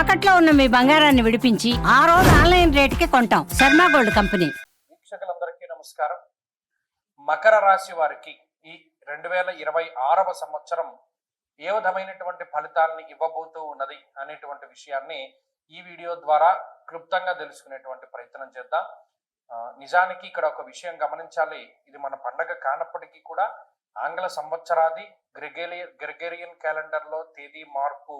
తాకట్లో ఉన్న మీ బంగారాన్ని విడిపించి ఆ రోజు ఆన్లైన్ రేటుకి కొంటాం. Sharma gold company. వీక్షకులందరికీ నమస్కారం. మకర రాశి వారికి ఈ రెండు వేల ఇరవై ఆరవ సంవత్సరం ఏ విధమైనటువంటి ఫలితాలని ఇవ్వబోతూ ఉన్నది అనేటువంటి విషయాన్ని ఈ వీడియో ద్వారా క్లుప్తంగా తెలుసుకునేటువంటి ప్రయత్నం చేద్దాం. నిజానికి ఇక్కడ ఒక విషయం గమనించాలి. ఇది మన పండగ కానప్పటికీ కూడా ఆంగ్ల సంవత్సరాది గ్రెగేలి గ్రెగేరియన్ క్యాలెండర్లో తేదీ మార్పు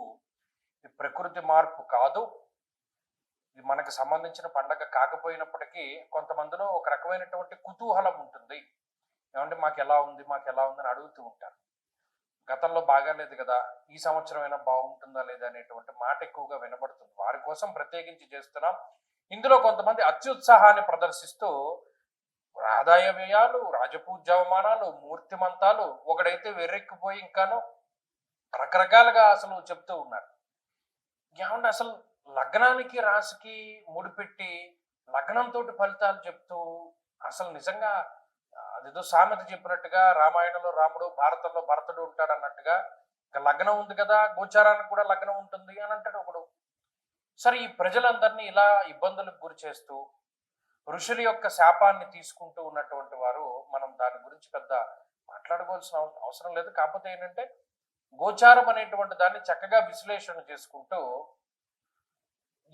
ఇది ప్రకృతి మార్పు కాదు. ఇది మనకు సంబంధించిన పండగ కాకపోయినప్పటికీ కొంతమందిలో ఒక రకమైనటువంటి కుతూహలం ఉంటుంది. ఏమంటే మాకు ఎలా ఉంది మాకు ఎలా ఉంది అని అడుగుతూ ఉంటారు. గతంలో బాగాలేదు కదా ఈ సంవత్సరం అయినా బాగుంటుందా లేదా అనేటువంటి మాట ఎక్కువగా వినబడుతుంది. వారి కోసం ప్రత్యేకించి చేస్తున్నాం. ఇందులో కొంతమంది అత్యుత్సాహాన్ని ప్రదర్శిస్తూ ఆదాయ వ్యయాలు రాజపూజ్యవమానాలు మూర్తిమంతాలు ఒకడైతే వెర్రెక్కిపోయి ఇంకాను రకరకాలుగా అసలు చెప్తూ ఉన్నారు. ఏమంటే అసలు లగ్నానికి రాశికి ముడిపెట్టి లగ్నంతో ఫలితాలు చెప్తూ అసలు నిజంగా అదేదో సామెత చెప్పినట్టుగా రామాయణంలో రాముడు భారతంలో భరతుడు ఉంటాడు అన్నట్టుగా ఇంకా లగ్నం ఉంది కదా గోచారానికి కూడా లగ్నం ఉంటుంది అని అంటాడు ఒకడు. సరే ఈ ప్రజలందరినీ ఇలా ఇబ్బందులకు గురి చేస్తూ ఋషుల యొక్క శాపాన్ని తీసుకుంటూ ఉన్నటువంటి వారు మనం దాని గురించి పెద్ద మాట్లాడుకోవాల్సిన అవసరం లేదు. కాకపోతే ఏంటంటే గోచారం అనేటువంటి దాన్ని చక్కగా విశ్లేషణ చేసుకుంటూ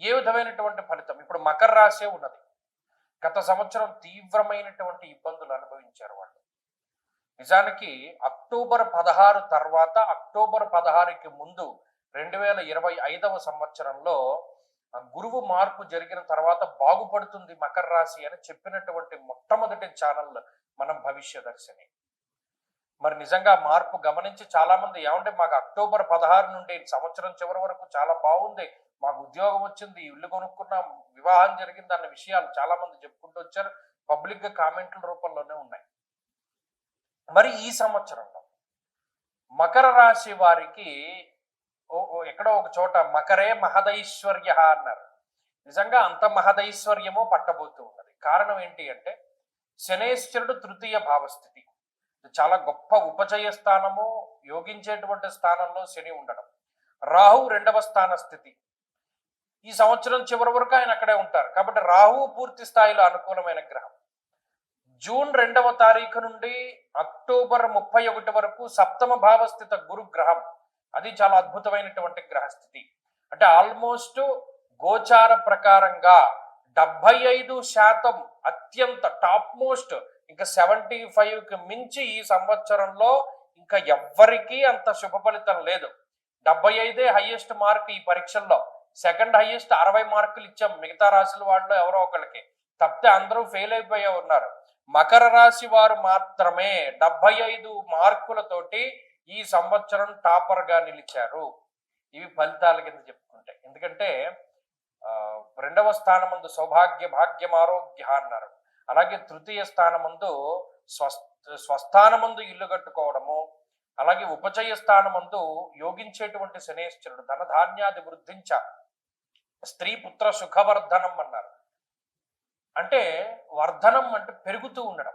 ఏ విధమైనటువంటి ఫలితం? ఇప్పుడు మకర రాశే ఉన్నది. గత సంవత్సరం తీవ్రమైనటువంటి ఇబ్బందులు అనుభవించారు వాళ్ళు. నిజానికి అక్టోబర్ పదహారు తర్వాత అక్టోబర్ పదహారుకి ముందు రెండు వేల ఇరవై ఐదవ సంవత్సరంలో గురువు మార్పు జరిగిన తర్వాత బాగుపడుతుంది మకర రాశి అని చెప్పినటువంటి మొట్టమొదటి ఛానల్ మనం భవిష్య దర్శిని మరి నిజంగా మార్పు గమనించి చాలా మంది ఏమంటే మాకు అక్టోబర్ పదహారు నుండి సంవత్సరం చివరి వరకు చాలా బాగుంది. మాకు ఉద్యోగం వచ్చింది ఇల్లు కొనుక్కున్నాం వివాహం జరిగింది అన్న విషయాలు చాలా మంది చెప్పుకుంటూ వచ్చారు. పబ్లిక్గా కామెంట్ల రూపంలోనే ఉన్నాయి. మరి ఈ సంవత్సరంలో మకర రాశి వారికి ఓ- ఓ ఎక్కడో ఒక చోట మకరే మహదైశ్వర్య అన్నారు. నిజంగా అంత మహదైశ్వర్యమో పట్టబోతూ ఉన్నది. కారణం ఏంటి అంటే శనేశ్వరుడు తృతీయ భావస్థితి. చాలా గొప్ప ఉపచయ స్థానము యోగించేటువంటి స్థానంలో శని ఉండడం. రాహు రెండవ స్థాన స్థితి. ఈ సంవత్సరం చివరి వరకు ఆయన అక్కడే ఉంటారు. కాబట్టి రాహు పూర్తి స్థాయిలో అనుకూలమైన గ్రహం. జూన్ రెండవ తారీఖు నుండి అక్టోబర్ ముప్పై ఒకటి వరకు సప్తమ భావస్థిత గురు గ్రహం. అది చాలా అద్భుతమైనటువంటి గ్రహస్థితి. అంటే ఆల్మోస్ట్ గోచార ప్రకారంగా డెబ్బై ఐదు శాతం అత్యంత టాప్ మోస్ట్ ఇంకా సెవెంటీ ఫైవ్కి మించి ఈ సంవత్సరంలో ఇంకా ఎవ్వరికీ అంత శుభ ఫలితం లేదు. డెబ్బై ఐదే హైయెస్ట్ మార్క్ ఈ పరీక్షల్లో. సెకండ్ హైయెస్ట్ అరవై మార్కులు ఇచ్చాం మిగతా రాశుల వాళ్ళు ఎవరో ఒకరికి తప్పితే అందరూ ఫెయిల్ అయిపోయే ఉన్నారు. మకర రాశి వారు మాత్రమే డెబ్బై ఐదు మార్కులతోటి ఈ సంవత్సరం టాపర్గా నిలిచారు. ఇవి ఫలితాల కింద చెప్పుకుంటే. ఎందుకంటే ఆ, రెండవ స్థానమందు సౌభాగ్య భాగ్యం ఆరోగ్య అన్నారు. అలాగే తృతీయ స్థానమందు స్వస్ స్వస్థానమందు ఇల్లు కట్టుకోవడము అలాగే ఉపచయ స్థానమందు యోగించేటువంటి శనేశ్వరుడు ధనధాన్యాది వృద్ధించ స్త్రీ పుత్ర సుఖవర్ధనం అన్నారు. అంటే వర్ధనం అంటే పెరుగుతూ ఉండడం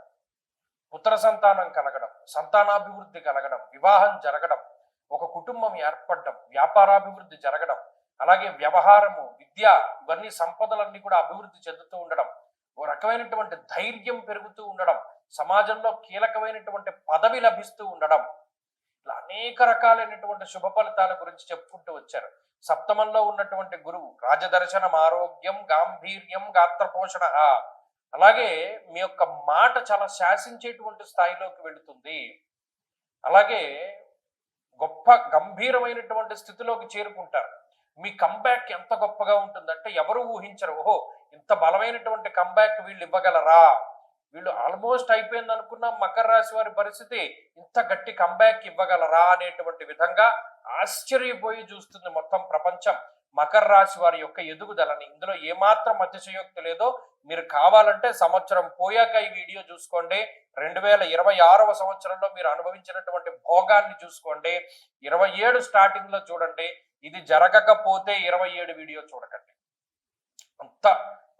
పుత్ర సంతానం కలగడం సంతానాభివృద్ధి కలగడం వివాహం జరగడం ఒక కుటుంబం ఏర్పడడం వ్యాపారాభివృద్ధి జరగడం అలాగే వ్యవహారము విద్య ఇవన్నీ సంపదలన్నీ కూడా అభివృద్ధి చెందుతూ ఉండడం ఓ రకమైనటువంటి ధైర్యం పెరుగుతూ ఉండడం సమాజంలో కీలకమైనటువంటి పదవి లభిస్తూ ఉండడం ఇలా అనేక రకాలైనటువంటి శుభ ఫలితాల గురించి చెప్పుకుంటూ వచ్చారు. సప్తమంలో ఉన్నటువంటి గురువు రాజదర్శనం ఆరోగ్యం గాంభీర్యం గాత్రపోషణ అలాగే మీ యొక్క మాట చాలా శాసించేటువంటి స్థాయిలోకి వెళుతుంది. అలాగే గొప్ప గంభీరమైనటువంటి స్థితిలోకి చేరుకుంటారు. మీ కంబ్యాక్ ఎంత గొప్పగా ఉంటుందంటే ఎవరు ఊహించరు. ఓహో ఇంత బలమైనటువంటి కంబ్యాక్ వీళ్ళు ఇవ్వగలరా? వీళ్ళు ఆల్మోస్ట్ అయిపోయింది అనుకున్న మకర రాశి వారి పరిస్థితి ఇంత గట్టి కంబ్యాక్ ఇవ్వగలరా అనేటువంటి విధంగా ఆశ్చర్యపోయి చూస్తుంది మొత్తం ప్రపంచం మకర రాశి వారి యొక్క ఎదుగుదలని. ఇందులో ఏమాత్రం అతిశయోక్తి లేదో మీరు కావాలంటే సంవత్సరం పోయాక ఈ వీడియో చూసుకోండి. రెండు వేల ఇరవై ఆరవ సంవత్సరంలో మీరు అనుభవించినటువంటి భోగాన్ని చూసుకోండి. ఇరవై ఏడు స్టార్టింగ్లో చూడండి. ఇది జరగకపోతే ఇరవై ఏడు వీడియో చూడకండి. అంత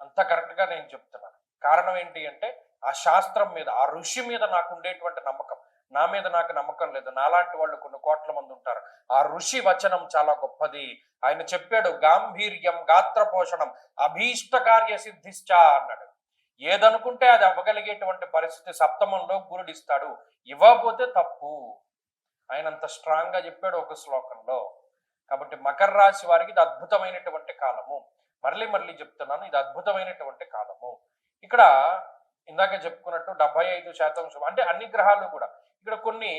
అంత కరెక్ట్గా నేను చెప్తున్నాను. కారణం ఏంటి అంటే ఆ శాస్త్రం మీద ఆ ఋషి మీద నాకు ఉండేటువంటి నమ్మకం. నా మీద నాకు నమ్మకం లేదు. నాలాంటి వాళ్ళు కొన్ని కోట్ల మంది ఉంటారు. ఆ ఋషి వచనం చాలా గొప్పది. ఆయన చెప్పాడు గాంభీర్యం గాత్ర పోషణం అభీష్ట కార్య సిద్ధిశ్చ అన్నాడు. ఏదనుకుంటే అది అవ్వగలిగేటువంటి పరిస్థితి సప్తమంలో గురుడిస్తాడు. ఇవ్వకపోతే తప్పు. ఆయన అంత స్ట్రాంగ్గా చెప్పాడు ఒక శ్లోకంలో. కాబట్టి మకర రాశి వారికి ఇది అద్భుతమైనటువంటి కాలము. మళ్ళీ మళ్ళీ చెప్తున్నాను. ఇది అద్భుతమైనటువంటి కాలము. ఇక్కడ ఇందాక చెప్పుకున్నట్టు డెబ్బై ఐదు శాతం శుభ అంటే అన్ని గ్రహాలు కూడా. ఇక్కడ కొన్ని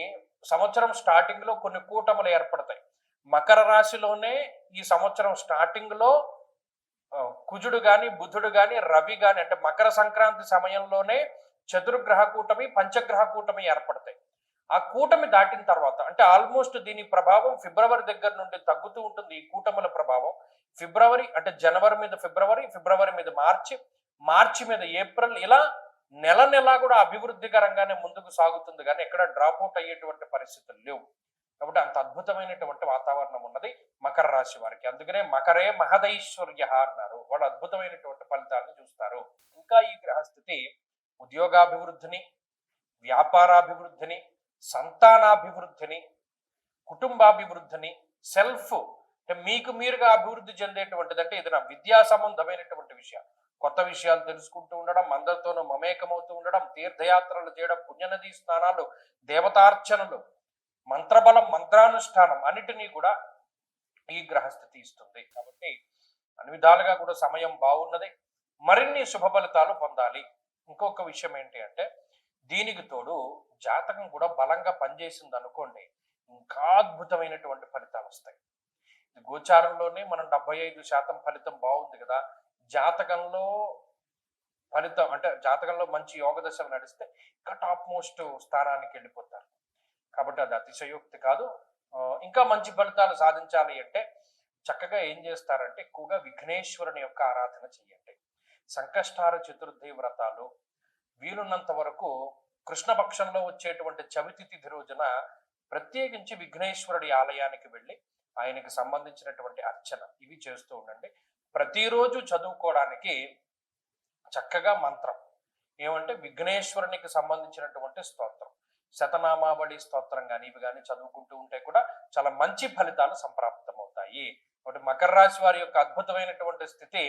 సంవత్సరం స్టార్టింగ్లో కొన్ని కూటములు ఏర్పడతాయి. మకర రాశిలోనే ఈ సంవత్సరం స్టార్టింగ్లో కుజుడు గాని బుధుడు గాని రవి గాని అంటే మకర సంక్రాంతి సమయంలోనే చతుర్గ్రహ కూటమి పంచగ్రహ కూటమి ఏర్పడతాయి. ఆ కూటమి దాటిన తర్వాత అంటే ఆల్మోస్ట్ దీని ప్రభావం ఫిబ్రవరి దగ్గర నుండి తగ్గుతూ ఉంటుంది ఈ కూటముల ప్రభావం. ఫిబ్రవరి అంటే జనవరి మీద ఫిబ్రవరి ఫిబ్రవరి మీద మార్చి మార్చి మీద ఏప్రిల్ ఇలా నెల నెల కూడా అభివృద్ధికరంగానే ముందుకు సాగుతుంది. కానీ ఎక్కడ డ్రాప్ అవుట్ అయ్యేటువంటి పరిస్థితులు లేవు. కాబట్టి అంత అద్భుతమైనటువంటి వాతావరణం ఉన్నది మకర రాశి వారికి. అందుకనే మకరే మహదైశ్వర్య అన్నారు. వాళ్ళు అద్భుతమైనటువంటి ఫలితాలను చూస్తారు. ఇంకా ఈ గ్రహస్థితి ఉద్యోగాభివృద్ధిని వ్యాపారాభివృద్ధిని సంతానాభివృద్ధిని కుటుంబాభివృద్ధిని సెల్ఫ్ అంటే మీకు మీరుగా అభివృద్ధి చెందేటువంటిది అంటే ఇది నా విద్యా సంబంధమైనటువంటి విషయం. కొత్త విషయాలు తెలుసుకుంటూ ఉండడం అందరితోనూ మమేకమవుతూ ఉండడం తీర్థయాత్రలు చేయడం పుణ్యనదీ స్నానాలు దేవతార్చనలు మంత్రబలం మంత్రానుష్ఠానం అన్నిటినీ కూడా ఈ గ్రహస్థితి ఇస్తుంది. కాబట్టి అన్ని విధాలుగా కూడా సమయం బాగున్నది. మరిన్ని శుభ ఫలితాలు పొందాలి. ఇంకొక విషయం ఏంటి అంటే దీనికి తోడు జాతకం కూడా బలంగా పనిచేసింది అనుకోండి ఇంకా అద్భుతమైనటువంటి ఫలితాలు వస్తాయి. గోచారంలోనే మనం డెబ్బై ఐదు శాతం ఫలితం బాగుంది కదా జాతకంలో ఫలితం అంటే జాతకంలో మంచి యోగ దశలు నడిస్తే ఇంకా టాప్ మోస్ట్ స్థానానికి వెళ్ళిపోతారు. కాబట్టి అది అతిశయోక్తి కాదు. ఇంకా మంచి ఫలితాలు సాధించాలి అంటే చక్కగా ఏం చేస్తారంటే ఎక్కువగా విఘ్నేశ్వరుని యొక్క ఆరాధన చేయండి సంకష్టార చతుర్థి వ్రతాలు వీలున్నంత వరకు కృష్ణపక్షంలో వచ్చేటువంటి చవితి తిథి రోజున ప్రత్యేకించి విఘ్నేశ్వరుడి ఆలయానికి వెళ్ళి ఆయనకి సంబంధించినటువంటి అర్చన ఇవి చేస్తూ ఉండండి. ప్రతిరోజు చదువుకోవడానికి చక్కగా మంత్రం. ఏమంటే విఘ్నేశ్వరునికి సంబంధించినటువంటి స్తోత్రం. శతనామావళి స్తోత్రం కానీ ఇవి కానీ చదువుకుంటూ ఉంటే కూడా చాలా మంచి ఫలితాలు సంప్రాప్తమవుతాయి. కాబట్టి మకర రాశి వారి యొక్క అద్భుతమైనటువంటి స్థితి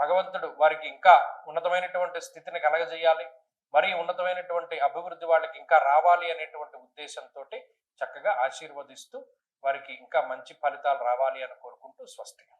భగవంతుడు వారికి ఇంకా ఉన్నతమైనటువంటి స్థితిని కలగజేయాలి మరీ ఉన్నతమైనటువంటి అభివృద్ధి వాళ్ళకి ఇంకా రావాలి అనేటువంటి ఉద్దేశంతో చక్కగా ఆశీర్వదిస్తూ వారికి ఇంకా మంచి ఫలితాలు రావాలి అని కోరుకుంటూ స్వస్తిగా.